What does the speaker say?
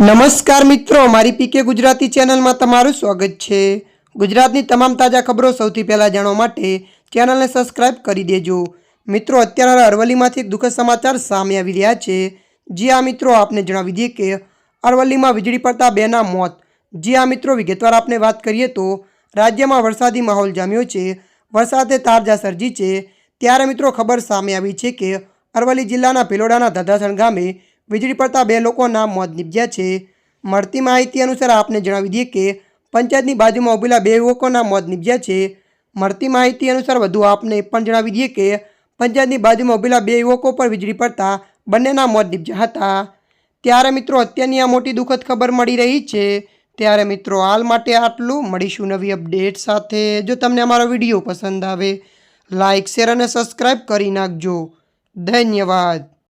નમસ્કાર મિત્રો મારી પીકે ગુજરાતી ચેનલમાં તમારું સ્વાગત છે. ગુજરાતની તમામ તાજા ખબરો સૌથી પહેલાં જાણવા માટે ચેનલને સબસ્ક્રાઇબ કરી દેજો. મિત્રો અત્યારે અરવલ્લીમાંથી દુઃખ સમાચાર સામે આવી રહ્યા છે. જી આ મિત્રો, આપને જણાવી દઈએ કે અરવલ્લીમાં વીજળી પડતા બેના મોત. જી આ મિત્રો, વિગતવાર આપણે વાત કરીએ તો રાજ્યમાં વરસાદી માહોલ જામ્યો છે. વરસાદે તારજા સર્જી છે. ત્યારે, મિત્રો, ખબર સામે આવી છે કે અરવલ્લી જિલ્લાના ભિલોડાના ધધાસણ ગામે વીજળી પડતા બે લોકોના મોત નીપજ્યા છે. મળતી માહિતી અનુસાર આપને જણાવી દઈએ કે પંચાયતની બાજુમાં ઉભેલા બે યુવકોના મોત નીપજ્યા છે. મળતી માહિતી અનુસાર વધુ આપને પણ જણાવી દઈએ કે પંચાયતની બાજુમાં ઉભેલા બે યુવકો પર વીજળી પડતા બંનેના મોત નીપજ્યા હતા. ત્યારે મિત્રો અત્યારની આ મોટી દુઃખદ ખબર મળી રહી છે. ત્યારે મિત્રો હાલ માટે આટલું. મળીશું નવી અપડેટ સાથે. જો તમને અમારો વીડિયો પસંદ આવે લાઇક શેર અને સબસ્ક્રાઈબ કરી નાખજો. ધન્યવાદ.